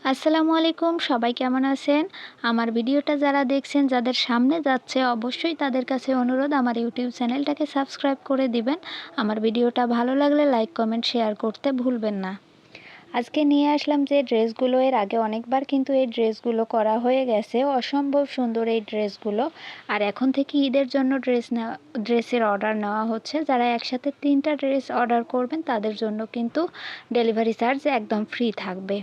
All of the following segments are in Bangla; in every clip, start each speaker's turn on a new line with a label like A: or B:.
A: আসসালামু আলাইকুম, সবাই কেমন আছেন? আমার ভিডিওটা যারা দেখছেন, যাদের সামনে যাচ্ছে, অবশ্যই তাদের কাছে অনুরোধ, আমার ইউটিউব চ্যানেলটাকে সাবস্ক্রাইব করে দিবেন। আমার ভিডিওটা ভালো লাগলে লাইক, কমেন্ট, শেয়ার করতে ভুলবেন না। আজকে নিয়ে আসলাম যে ড্রেসগুলো, এর আগে অনেকবার কিন্তু এই ড্রেসগুলো করা হয়ে গেছে। অসম্ভব সুন্দর এই ড্রেসগুলো। আর এখন থেকে ঈদের জন্য ড্রেস নেওয়া, ড্রেসের অর্ডার নেওয়া হচ্ছে। যারা একসাথে তিনটা ড্রেস অর্ডার করবেন, তাদের জন্য কিন্তু ডেলিভারি চার্জ একদম ফ্রি থাকবে।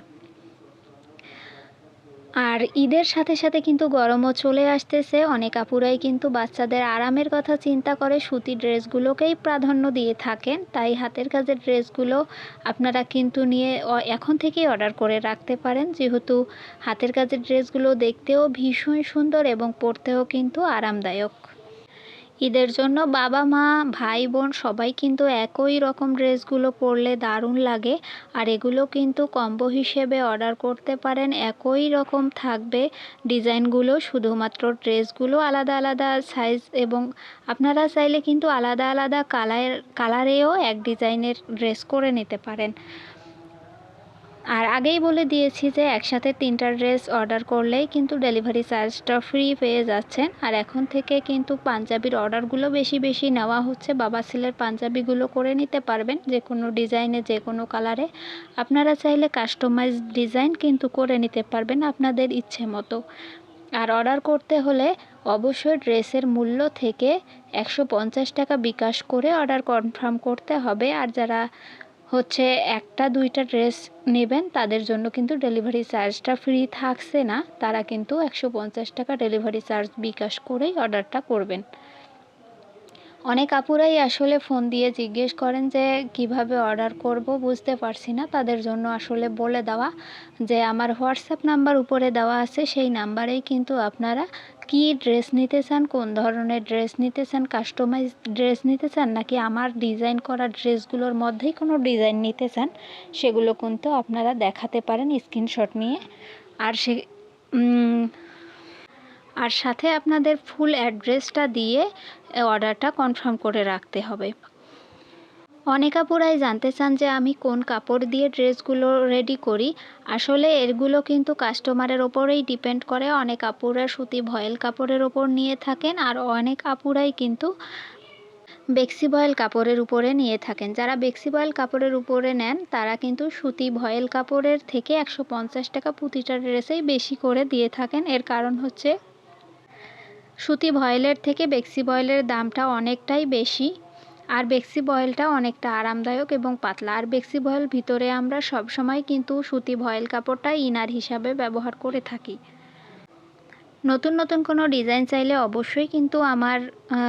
A: আর ঈদের সাথে সাথে কিন্তু গরমও চলে আসতেছে। অনেক আপুরাই কিন্তু বাচ্চাদের আরামের কথা চিন্তা করে সুতি ড্রেসগুলোকেই প্রাধান্য দিয়ে থাকেন। তাই হাতের কাজের ড্রেসগুলো আপনারা কিন্তু নিয়ে এখন থেকেই অর্ডার করে রাখতে পারেন। যেহেতু হাতের কাজের ড্রেসগুলো দেখতেও ভীষণ সুন্দর এবং পরতেও কিন্তু আরামদায়ক। ঈদের জন্য বাবা, মা, ভাই, বোন সবাই কিন্তু একই রকম ড্রেসগুলো পরলে দারুণ লাগে। আর এগুলো কিন্তু কম্বো হিসেবে অর্ডার করতে পারেন। একই রকম থাকবে ডিজাইনগুলো, শুধুমাত্র ড্রেসগুলো আলাদা আলাদা সাইজ এবং আপনারা চাইলে কিন্তু আলাদা আলাদা কালার কালারেও এক ডিজাইনের ড্রেস করে নিতে পারেন। আর আগেই বলে দিয়েছি যে একসাথে তিনটা ড্রেস অর্ডার করলেই কিন্তু ডেলিভারি চার্জটা ফ্রি পেয়ে যাচ্ছেন। আর এখন থেকে কিন্তু পাঞ্জাবির অর্ডারগুলো বেশি বেশি নেওয়া হচ্ছে। বাবা সিলের পাঞ্জাবিগুলো করে নিতে পারবেন যে কোনো ডিজাইনে যে কোনো কালারে। আপনারা চাইলে কাস্টমাইজ ডিজাইন কিন্তু করে নিতে পারবেন আপনাদের ইচ্ছে মতো। আর অর্ডার করতে হলে অবশ্যই ড্রেসের মূল্য থেকে একশো পঞ্চাশ টাকা বিকাশ করে অর্ডার কনফার্ম করতে হবে। আর যারা হচ্ছে একটা, দুইটা ড্রেস নেবেন, তাদের জন্য কিন্তু ডেলিভারি চার্জটা ফ্রি থাকছে না। তারা কিন্তু একশো পঞ্চাশ টাকা ডেলিভারি চার্জ বিকাশ করেই অর্ডারটা করবেন। অনেক আপুরাই আসলে ফোন দিয়ে জিজ্ঞেস করেন যে, কীভাবে অর্ডার করব? বুঝতে পারছি না। তাদের জন্য আসলে বলে দেওয়া যে, আমার হোয়াটসঅ্যাপ নাম্বার উপরে দেওয়া আছে, সেই নাম্বারেই কিন্তু আপনারা কি ড্রেস নিতে চান? কোন ধরনের ড্রেস নিতে চান? কাস্টমাইজ ড্রেস নিতে চান? নাকি আমার ডিজাইন করা ড্রেসগুলোর মধ্যেই কোনো ডিজাইন নিতে চান? সেগুলো কিন্তু আপনারা দেখাতে পারেন স্ক্রিনশট নিয়ে। আর সে আর সাথে আপনাদের ফুল অ্যাড্রেসটা দিয়ে অর্ডারটা কনফার্ম করে রাখতে হবে। অনেক আপুরাই জানতে চান যে আমি কোন কাপড় দিয়ে ড্রেসগুলো রেডি করি। আসলে এগুলো কিন্তু কাস্টমারের ওপরেই ডিপেন্ড করে। অনেক আপুরা সুতি ভয়েল কাপড়ের ওপর নিয়ে থাকেন আর অনেক আপুরাই কিন্তু বেক্সি বয়েল কাপড়ের উপরে নিয়ে থাকেন। যারা বেক্সি বয়েল কাপড়ের উপরে নেন, তারা কিন্তু সুতি ভয়েল কাপড়ের থেকে একশো পঞ্চাশ টাকা প্রতিটা ড্রেসেই বেশি করে দিয়ে থাকেন। এর কারণ হচ্ছে সুতি ভয়েলের থেকে বেক্সি বয়েলের দামটা অনেকটাই বেশি। আর বেক্সি বয়েলটা অনেকটা আরামদায়ক এবং পাতলা। আর বেক্সি বয়েল ভিতরে আমরা সব সময় কিন্তু সুতি ভয়েল কাপড়টা ইনার হিসাবে ব্যবহার করে থাকি। নতুন নতুন কোনো ডিজাইন চাইলে অবশ্যই কিন্তু আমার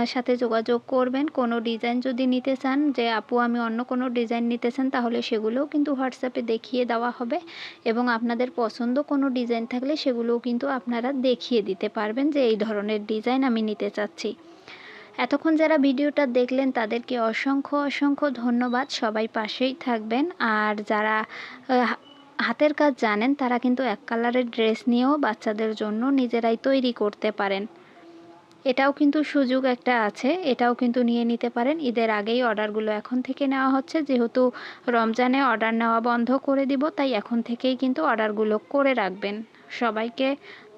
A: সাথে যোগাযোগ করবেন। কোনো ডিজাইন যদি নিতে চান যে, আপু, আমি অন্য কোনো ডিজাইন নিতে চান, তাহলে সেগুলোও কিন্তু হোয়াটসঅ্যাপে দেখিয়ে দেওয়া হবে এবং আপনাদের পছন্দ কোনো ডিজাইন থাকলে সেগুলোও কিন্তু আপনারা দেখিয়ে দিতে পারবেন যে, এই ধরনের ডিজাইন আমি নিতে চাচ্ছি। এতক্ষণ যারা ভিডিওটা দেখলেন, তাদেরকে অসংখ্য অসংখ্য ধন্যবাদ। সবাই পাশেই থাকবেন। আর যারা হাতের কাজ জানেন, তারা কিন্তু এক কালারের ড্রেস নিয়েও বাচ্চাদের জন্য নিজেরাই তৈরি করতে পারেন। এটাও কিন্তু সুযোগ একটা আছে। এটাও কিন্তু নিয়ে নিতে পারেন। ঈদের আগেই অর্ডারগুলো এখন থেকে নেওয়া হচ্ছে। যেহেতু রমজানে অর্ডার নেওয়া বন্ধ করে দিব, তাই এখন থেকেই কিন্তু অর্ডারগুলো করে রাখবেন। সবাইকে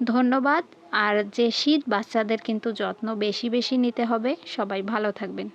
A: ধন্যবাদ। আর যে শীত বাচ্চাদের কিন্তু যত্ন বেশি বেশি নিতে হবে। সবাই ভালো থাকবেন।